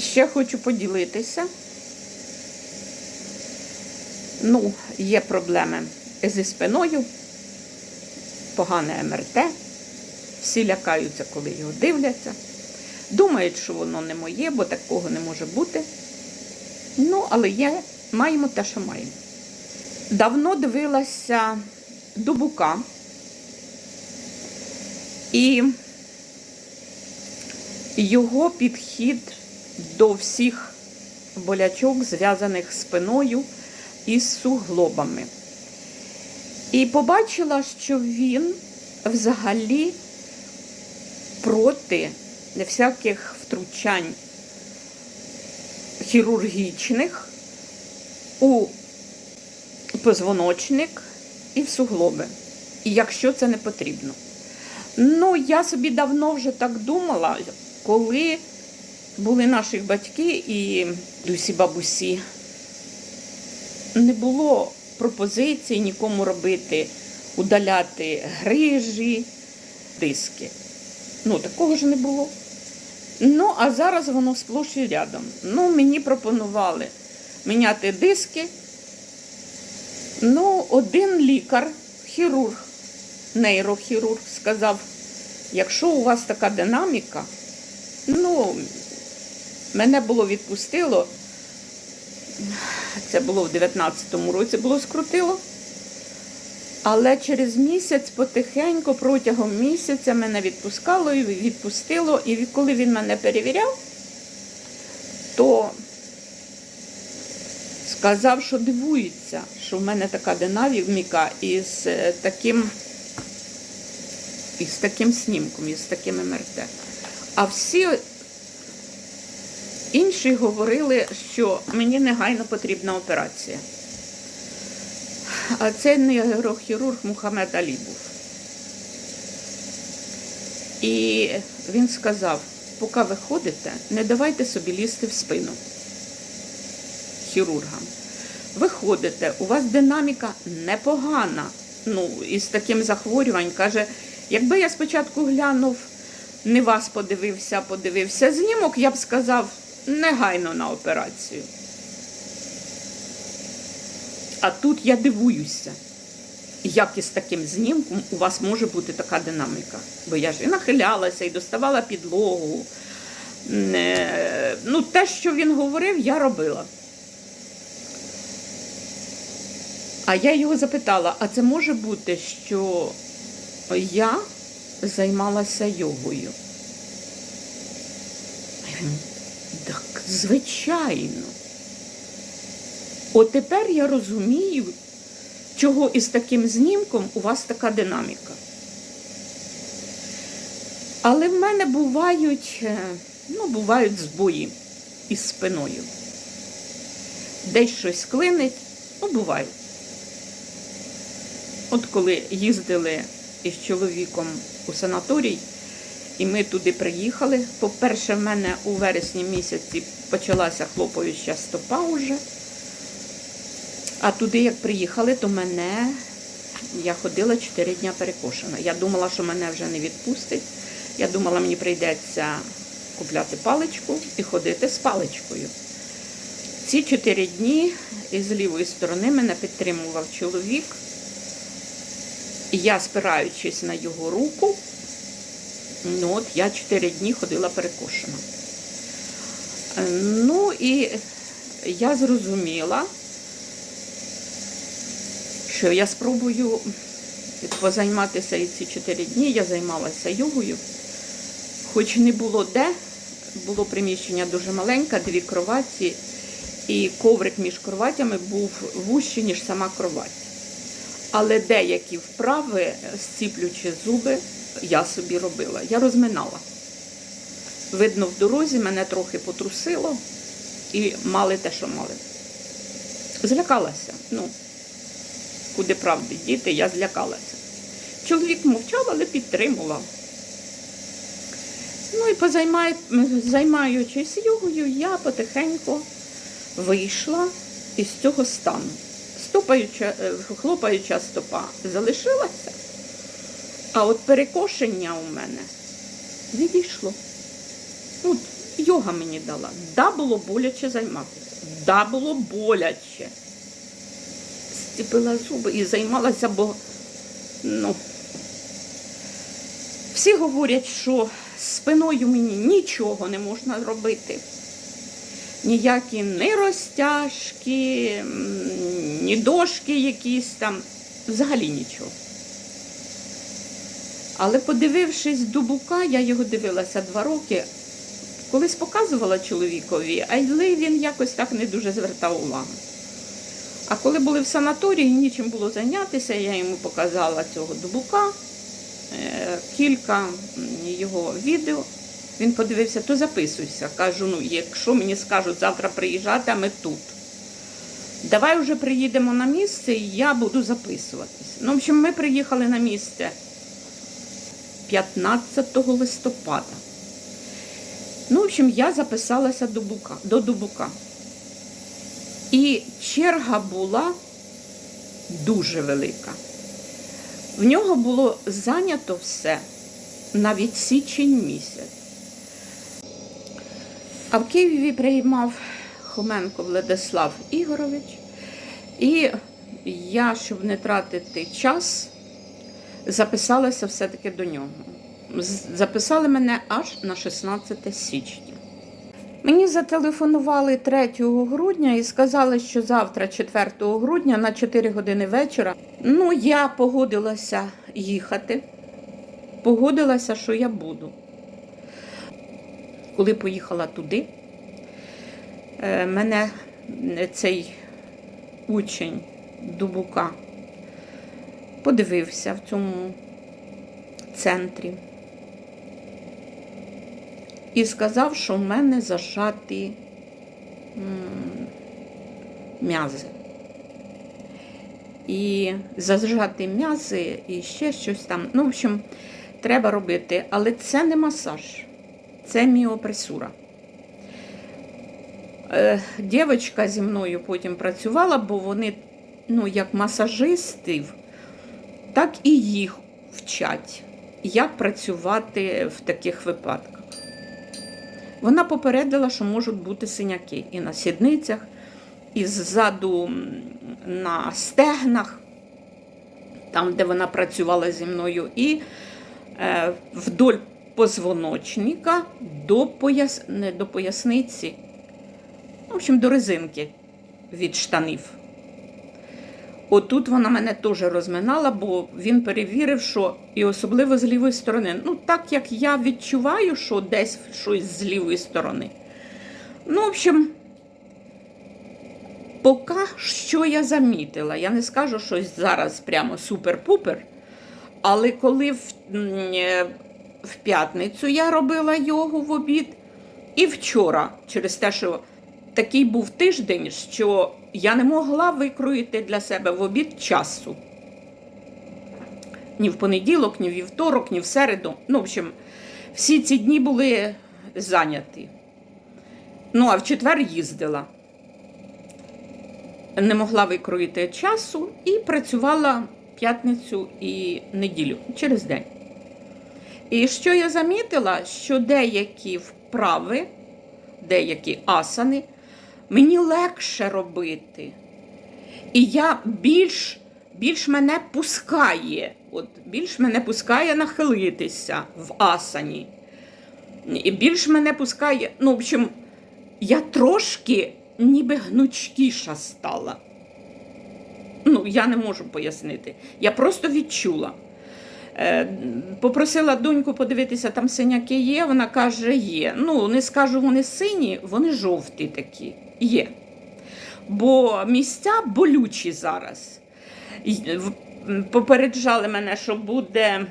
Ще хочу поділитися. Ну, є проблеми зі спиною, погане МРТ. Всі лякаються, коли його дивляться. Думають, що воно не моє, бо такого не може бути. Ну, але є, маємо те, що маємо. Давно дивилася Дубука. І його підхід до всіх болячок, зв'язаних спиною і суглобами. І побачила, що він взагалі проти всяких втручань хірургічних у позвоночник і в суглоби. І якщо це не потрібно. Ну, я собі давно вже так думала, коли були наші батьки і дусі бабусі, не було пропозиції нікому робити, удаляти грижі, диски. Ну, такого ж не було. Ну, а зараз воно сплош і рядом. Ну, мені пропонували міняти диски. Ну, один лікар, хірург, нейрохірург, сказав, якщо у вас така динаміка, ну, мене було відпустило, це було в 19-му році, було скрутило. Але через місяць потихеньку, протягом місяця мене відпускало і відпустило. І коли він мене перевіряв, то сказав, що дивується, що в мене така динаміка із е, таким, із таким снімком, із таким МРТ. А всі інші говорили, що мені негайно потрібна операція. А це нейрохірург Мухаммед Алі був. І він сказав, поки ви ходите, не давайте собі лізти в спину хірургам. Ви ходите, у вас динаміка непогана. Ну, із таким захворюванням. Каже, якби я спочатку глянув, не вас подивився, подивився знімок, я б сказав, негайно на операцію. А тут я дивуюся, як із таким знімком у вас може бути така динаміка. Бо я ж і нахилялася, і доставала підлогу. Е, Ну, те, що він говорив, я робила. А я його запитала: а це може бути, що я займалася йогою? Так, звичайно. От тепер я розумію, чого із таким знімком у вас така динаміка. Але в мене бувають, е, ну, бувають збої із спиною. Десь щось клинить, ну, бувають. От коли їздили із чоловіком у санаторій, і ми туди приїхали. По-перше, в мене у вересні місяці почалася хлопаюча стопа уже. А туди, як приїхали, то мене я ходила 4 дня перекошена. Я думала, що мене вже не відпустить. Я думала, мені прийдеться купляти паличку і ходити з паличкою. Ці 4 дні із лівої сторони мене підтримував чоловік. Я, спираючись на його руку, ну от я 4 дні ходила перекошена. Е, Ну і я зрозуміла, що я спробую позайматися і ці 4 дні. Я займалася йогою, хоч не було де, було приміщення дуже маленьке, дві кроваті, і коврик між кроватями був вужчий, ніж сама кровать. Але деякі вправи, зціплюючи зуби, я собі робила. Я розминала. Видно, в дорозі мене трохи потрусило і мали те, що мали. Злякалася. Ну, куди правди діти, я злякалася. Чоловік мовчав, але підтримував. Ну і займаючись йогою, я потихеньку вийшла із цього стану. Стопаюча, е, хлопаюча стопа залишилася, а от перекошення у мене відійшло. От, йога мені дала. Да, було боляче займатися. Да, було боляче. Стіпила зуби і займалася, бо ну, всі говорять, що спиною мені нічого не можна робити. Ніякі ні розтяжки, ні дошки якісь там, взагалі нічого. Але подивившись Дубука, я його дивилася два роки, колись показувала чоловікові, але він якось так не дуже звертав увагу. А коли були в санаторії, нічим було зайнятися, я йому показала цього Дубука, е, кілька його відео. Він подивився, то записуйся. Кажу, ну, якщо мені скажуть завтра приїжджати, а ми тут. Давай вже приїдемо на місце і я буду записуватись. Ну, в общем, ми приїхали на місце 15 листопада. Ну, в общем, я записалася до, Бука, до Дубука. І черга була дуже велика. В нього було зайнято все навіть січень місяць. А в Києві приймав Хоменко Владислав Ігорович. І я, щоб не тратити час, записалася все-таки до нього. Записали мене аж на 16 січня. Мені зателефонували 3 грудня і сказали, що завтра, 4 грудня, на 4 години вечора. Ну, я погодилася їхати. Погодилася, що я буду. Коли поїхала туди, е, мене е, цей учень Дубука подивився в цьому центрі і сказав, що в мене зажаті м'язи. І зажати м'язи і ще щось там. Ну, в общем, треба робити. Але це не масаж, це міопресура. Е, Дівчинка зі мною потім працювала, бо вони, ну, як масажистів, так і їх вчать, як працювати в таких випадках. Вона попередила, що можуть бути синяки і на сідницях, і ззаду на стегнах, там, де вона працювала зі мною, і е, вдоль позвоночника до, пояс... не, до поясниці, в общем, до резинки від штанів. Отут вона мене теж розминала, бо він перевірив, що і особливо з лівої сторони. Ну, так як я відчуваю, що десь щось з лівої сторони. Ну, в общем, поки що я замітила. Я не скажу щось зараз прямо супер-пупер. Але коли в, е, в п'ятницю я робила йогу в обід, і вчора, через те, що такий був тиждень, що я не могла викроїти для себе в обід часу. Ні в понеділок, ні в вівторок, ні в середу. Ну, в общем, всі ці дні були зайняті. Ну, а в четвер їздила. Не могла викроїти часу і працювала п'ятницю і неділю через день. І що я замітила, що деякі вправи, деякі асани мені легше робити. І я більш, більш мене пускає, от більш мене пускає нахилитися в асані. І більш мене пускає, ну, в общем, я трошки ніби гнучкіша стала. Ну, я не можу пояснити. Я просто відчула. Е, Попросила доньку подивитися, там синяки є. Вона каже, є. Ну, не скажу, вони сині, вони жовті такі. Є. Бо місця болючі зараз. Попереджали мене, що буде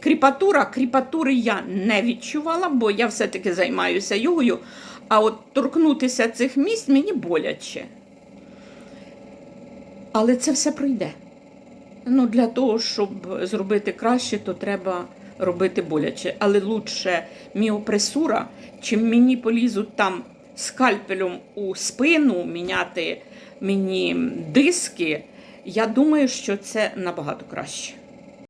кріпатура. Кріпатури я не відчувала, бо я все-таки займаюся йогою. А от торкнутися цих місць мені боляче. Але це все пройде. Ну, для того, щоб зробити краще, то треба робити боляче. Але лучше міопресура, чим мені полізуть там скальпелем у спину, міняти мені диски. Я думаю, що це набагато краще.